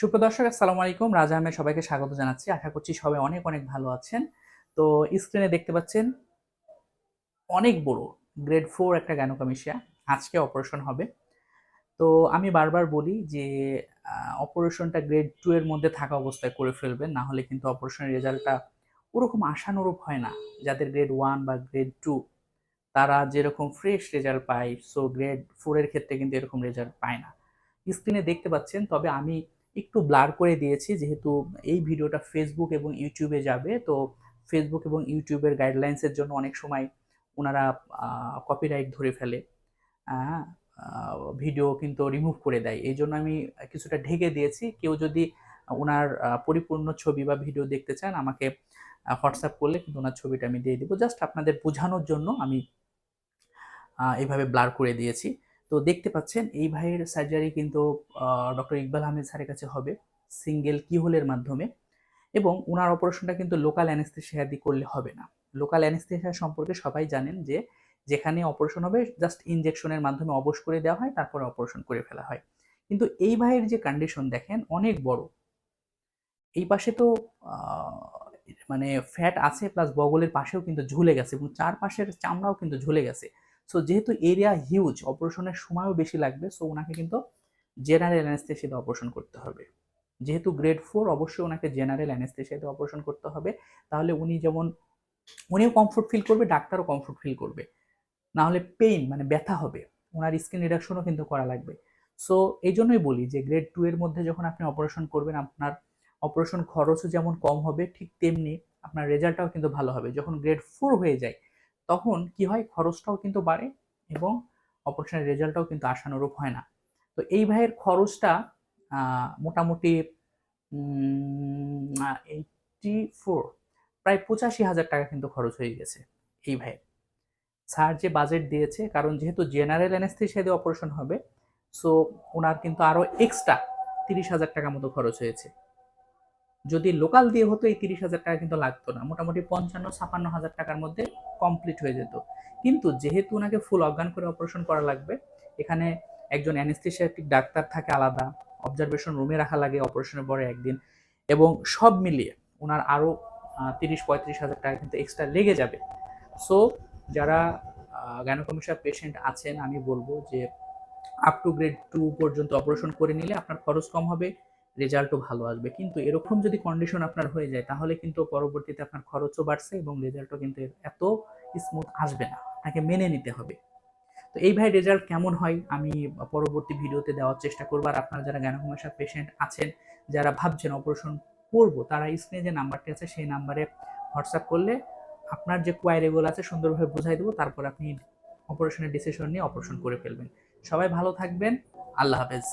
সুপ্রদর্শক, আসসালামু আলাইকুম। রাজা আহমেদ সবাইকে স্বাগত জানাচ্ছি। আশা করছি সবাই অনেক অনেক ভালো আছেন। তো স্ক্রিনে দেখতে পাচ্ছেন, অনেক বড় গ্রেড ফোর একটা গ্যানোকামিশিয়া আজকে অপারেশন হবে। তো আমি বারবার বলি যে অপারেশনটা গ্রেড টু এর মধ্যে থাকা অবস্থায় করে ফেলবেন, না হলে কিন্তু অপারেশনের রেজাল্টটা ওরকম আশানুরূপ হয় না। যাদের গ্রেড ওয়ান বা গ্রেড টু তারা যেরকম ফ্রেশ রেজাল্ট পায় সো গ্রেড ফোরের ক্ষেত্রে কিন্তু এরকম রেজাল্ট পায় না। স্ক্রিনে দেখতে পাচ্ছেন, তবে আমি একটু ব্লার করে দিয়েছি, যেহেতু এই ভিডিওটা ফেসবুক এবং ইউটিউবে যাবে, তো ফেসবুক এবং ইউটিউবের গাইডলাইন্সের জন্য অনেক সময় ওনারা কপিরাইট ধরে ফেলে ভিডিও কিন্তু রিমুভ করে দেয়। এই জন্য আমি কিছুটা ঢেকে দিয়েছি। কেউ যদি ওনার পরিপূর্ণ ছবি বা ভিডিও দেখতে চান, আমাকে হোয়াটসঅ্যাপ করলে কিন্তু ওনার ছবিটা আমি দিয়ে দিব। জাস্ট আপনাদের বোঝানোর জন্য আমি এইভাবে ব্লার করে দিয়েছি। তো দেখতে পাচ্ছেন, এই ভাইয়ের সার্জারি কিন্তু ডক্টর ইকবাল আহমেদ স্যারের কাছে হবে সিঙ্গেল কিহোলের মাধ্যমে। এবং ওনার অপারেশনটা কিন্তু লোকাল অ্যানেস্থেশিয়া দিয়ে করলে হবে না। লোকাল অ্যানেস্থেশিয়া সম্পর্কে সবাই জানেন যে, যেখানে অপারেশন হবে জাস্ট ইনজেকশনের মাধ্যমে অবশ করে দেওয়া হয়, তারপরে অপারেশন করে ফেলা হয়। কিন্তু এই ভাইয়ের যে কন্ডিশন দেখেন, অনেক বড়। এই পাশে তো মানে ফ্যাট আছে প্লাস বগলের পাশেও কিন্তু ঝুলে গেছে এবং চারপাশের চামড়াও কিন্তু ঝুলে গেছে। সো যেহেতু এরিয়া হিউজ অপারেশনের সময়ও বেশি লাগবে সো ওনাকে কিন্তু জেনারেল অ্যানেস্থেশিয়াতে অপারেশন করতে হবে। যেহেতু গ্রেড ফোর অবশ্যই ওনাকে জেনারেল অ্যানেস্থেশিয়াতে অপারেশন করতে হবে। তাহলে উনি যেমন, উনিও কমফোর্ট ফিল করবে, ডাক্তারও কমফোর্ট ফিল করবে। না হলে পেইন মানে ব্যথা হবে। ওনার স্কিন রিডাকশনও কিন্তু করা লাগবে। সো এই জন্যই বলি যে গ্রেড টু এর মধ্যে যখন আপনি অপারেশন করবেন, আপনার অপারেশন খরচও যেমন কম হবে, ঠিক তেমনি আপনার রেজাল্টটাও কিন্তু ভালো হবে। যখন গ্রেড ফোর হয়ে যায় তখন কি হয়? খরচটাও কিন্তু বাড়ে এবং অপারেশনের রেজাল্টটাও কিন্তু আশানুরূপ হয় না। তো এই ভাইয়ের খরচটা মোটামুটি এইটটি ফোর প্রায় পঁচাশি হাজার টাকা কিন্তু খরচ হয়ে গেছে এই ভাইয়ের। স্যার যে বাজেট দিয়েছে, কারণ যেহেতু জেনারেল অ্যানেস্থেশিয়া অপারেশন হবে সো ওনার কিন্তু আরও এক্সট্রা তিরিশ হাজার টাকা মতো খরচ হয়েছে। যদি লোকাল দিয়ে হতো, এই তিরিশ হাজার টাকা কিন্তু লাগতো না। মোটামুটি পঞ্চান্ন, ছাপান্ন হাজার টাকার মধ্যে কমপ্লিট হয়ে যেত। কিন্তু যেহেতু ওনাকে ফুল অজ্ঞান করে অপারেশন করা লাগবে, এখানে একজন অ্যানেস্থেশিয়াটিক ডাক্তার থাকে আলাদা অবজারভেশন রুমে রাখা লাগে অপারেশনের পরে একদিন। এবং সব মিলিয়ে ওনার আরও তিরিশ, পঁয়ত্রিশ হাজার টাকা কিন্তু এক্সট্রা লেগে যাবে। সো যারা গ্যানোকমিশা পেশেন্ট আছেন, আমি বলব যে আপ টু গ্রেড টু পর্যন্ত অপারেশন করে নিলে আপনার খরচ কম হবে। রেজাল্টও ভালো আসবে। কিন্তু এরকম যদি কন্ডিশন আপনার হয়ে যায়, তাহলে কিন্তু পরবর্তীতে আপনার খরচও বাড়ছে এবং রেজাল্টও কিন্তু এত স্মুথ আসবে না। আপনাকে মেনে নিতে হবে। তো এই ভাই রেজাল্ট কেমন হয়? আমি পরবর্তী ভিডিওতে দেওয়ার চেষ্টা করব। আর আপনারা যারা জ্ঞানকমাশার পেশেন্ট আছেন, যারা ভাবছেন অপারেশন করব, তারা স্ক্রিনে যে নাম্বারটি আছে, সেই নাম্বারে হোয়াটসঅ্যাপ করলে আপনার যে কোয়ারিগুলো আছে, সুন্দরভাবে বুঝাই দেবো। তারপর আপনি অপারেশনের ডিসিশন নিয়ে অপারেশন করে ফেলবেন। সবাই ভালো থাকবেন। আল্লাহ হাফেজ।